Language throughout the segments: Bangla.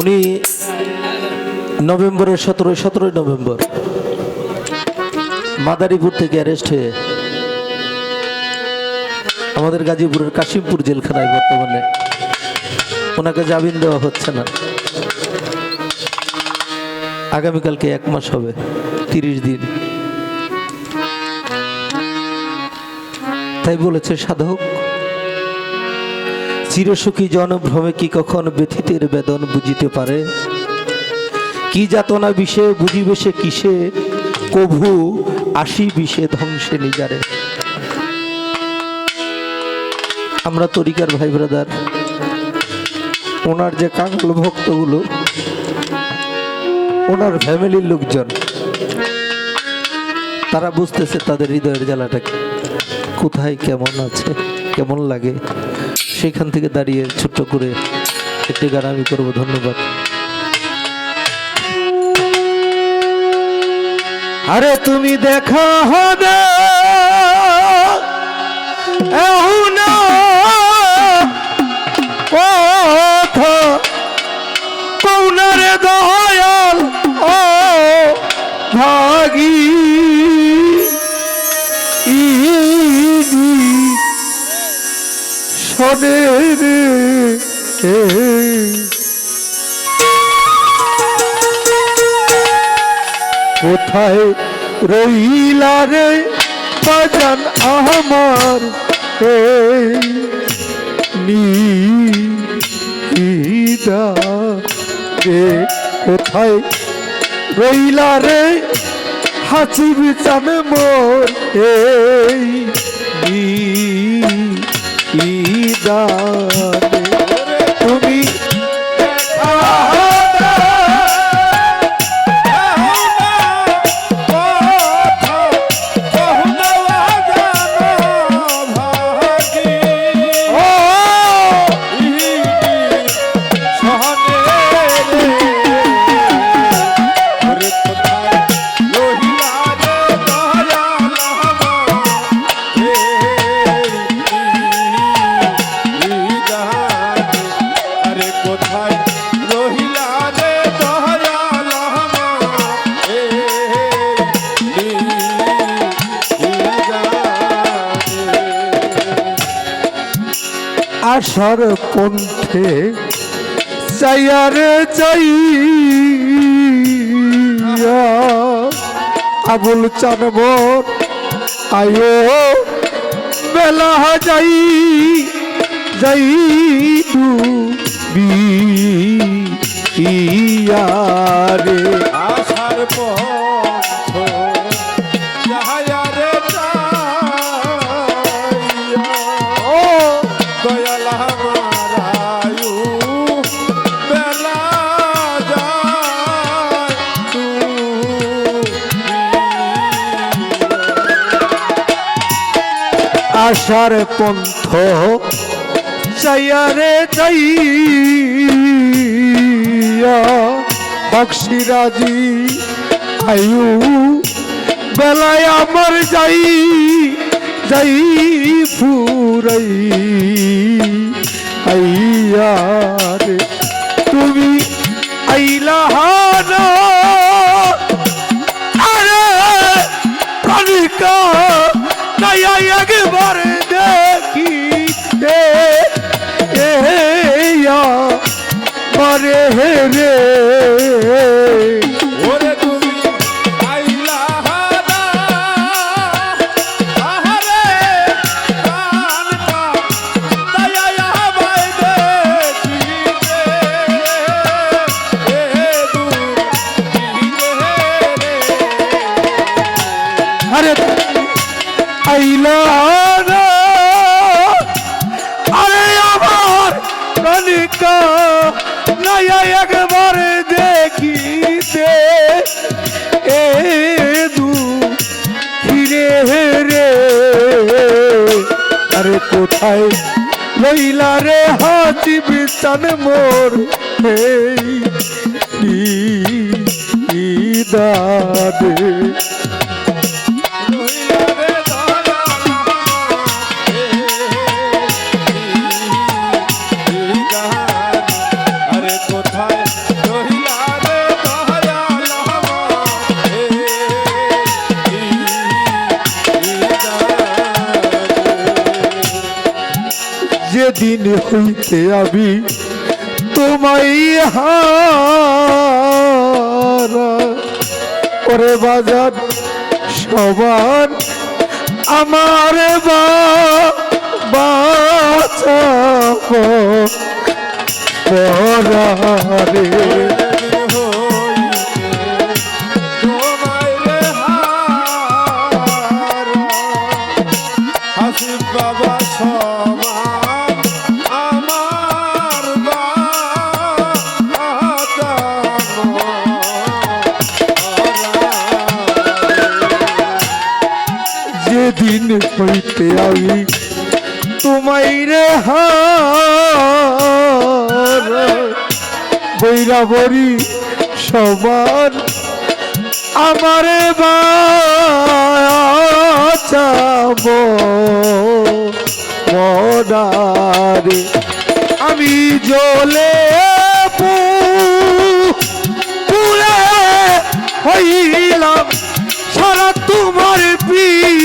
উনি নভেম্বরের সতেরোই সতেরোই নভেম্বর মাদারীপুর থেকে অ্যারেস্ট হয়ে আমাদের গাজীপুরের কাশিমপুর জেলখানায় বর্তমানে। ওনাকে জামিন দেওয়া হচ্ছে না। আগামীকালকে এক মাস হবে, তিরিশ দিন। তাই বলেছে সাধক। চিরসুখী জনভ্রমে কি কখন ব্যথিতের বেদন বুঝিতে পারে? কি যাতনা বিষে, বুঝিবে সে কিসে? কভু আসি বিষে ধ্বংসে নিজারে। আমরা তরিকার ভাই ব্রাদার, ওনার যে কাঙ্গল ভক্তগুলো, ওনার ফ্যামিলির লোকজন, তারা বুঝতেছে তাদের হৃদয়ের জ্বালাটাকে কোথায় কেমন আছে, কেমন লাগে। সেখান থেকে দাঁড়িয়ে ছোট্ট করে একটি গান আমি করব, ধন্যবাদ। আরে তুমি দেখা হবে দয়াল ও ভাগী। শোনে রে এ। কোথায় রইলা রে বাজান আমার নিদা রে, কোথায় রইলা রে হাসি বিচান মোর এই নিদা আশার কণ্ঠে চাইয়ারে চাই আবুল চানবর আয়ো বেলা যাই যাই আশার পন্থ চাইয়ারে চাইয়া বক্সিরাজি আয়ু, বেলায় আমার যাই যাই ফুরাই। আইয়ারে তুমি আইলা হানা মরে রে। কোথায়? লইলা রে হাজি বিছান মোর এই দাদে হইতে আমি হারা। ওরে বাজার সবার আমার বা পরা পরারে যেদিন আমি তোমায় রে বৈরাবরী সবার আমারে বাঁচাব। মদারে আমি জলে পু- পুরে হইলাম সারা তোমার পিড়িতে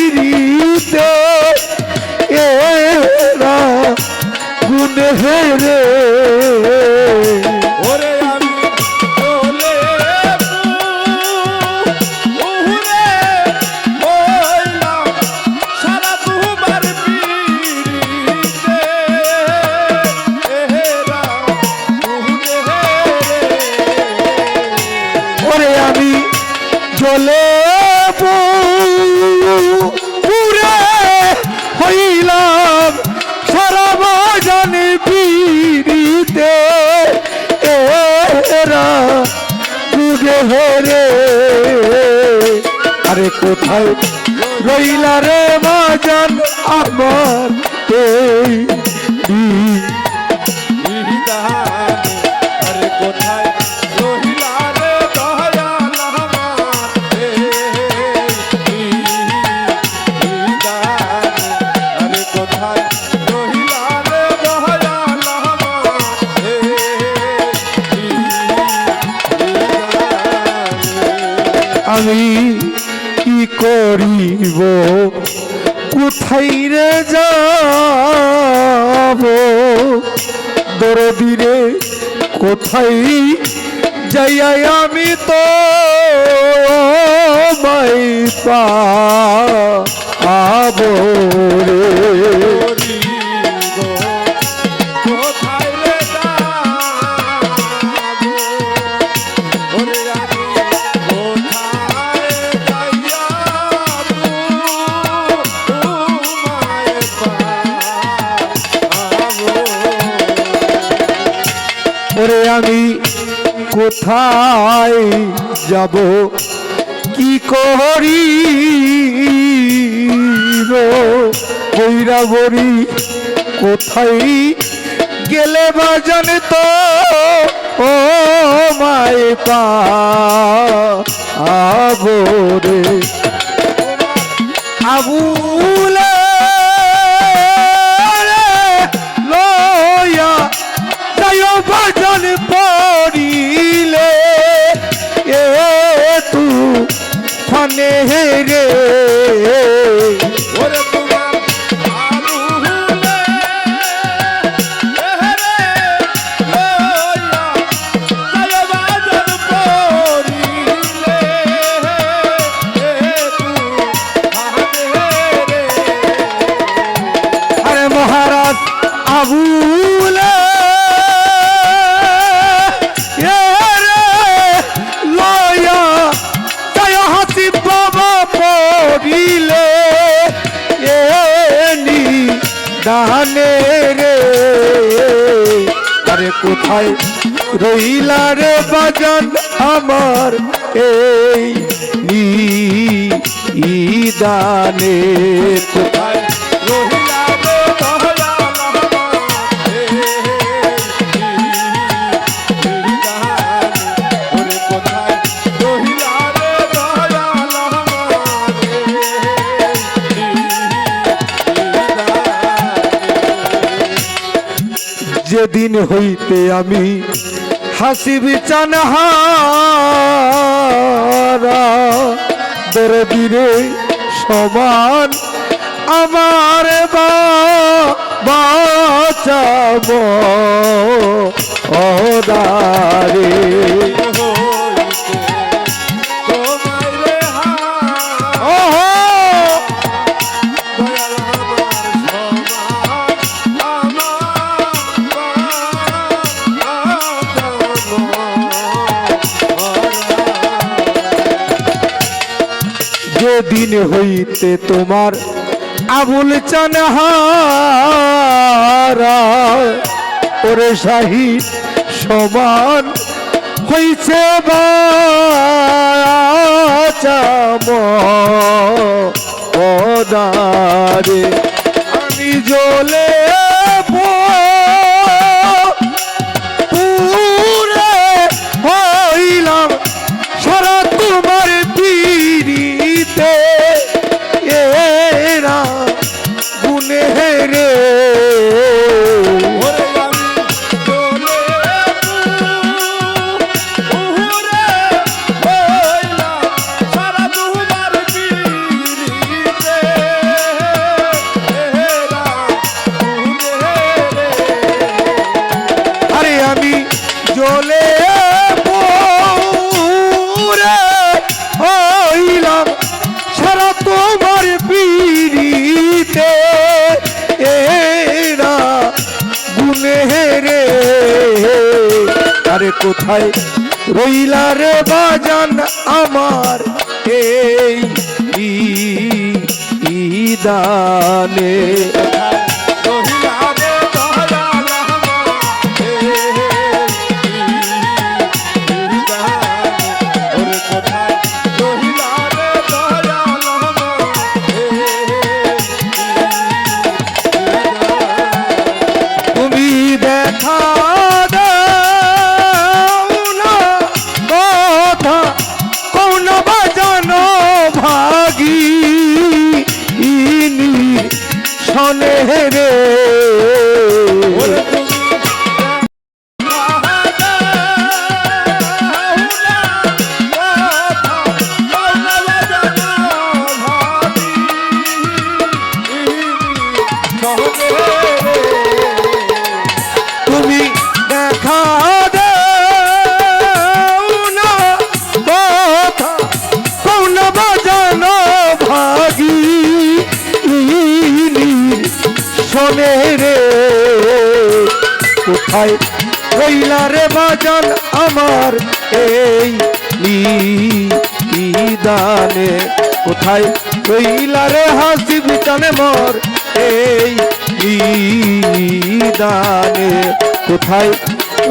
কোথায় রইলা রে বাজান আমার এই আমি কি করিব? কোথায় রে যাব? দরদিরে কোথায় যাই আমি তো মাই পাবো রে? কোথায় যাব? কি করি বৈরাবরী কোথায় গেলে বাজান তো? ও মায় পা আবরে আবুলে লয়া যাই বাজন পড়িলে ফনে দানে রে। আরে কোথায় রইলা রে বাজান আমার এই দানে কোথায় হইতে আমি হাসিব চানহারা। দরদিরে সমান আমার বাঁচাব। অদারে যেদিন হইতে তোমার আবুল চানহারা ওরে শাহী সমান হইছে বাচাম আমি জ্বলে কোথায় রইলা রে বাজান আমার এই ই- কোথায় কইলা রে বাজান আমার এই দানে কোথায়? কইলা রে হাসি বিটানে মর এই দানে কোথায়?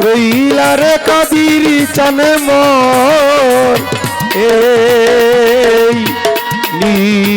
রইলা রে কাদিরি চানে মর এই নিদানে।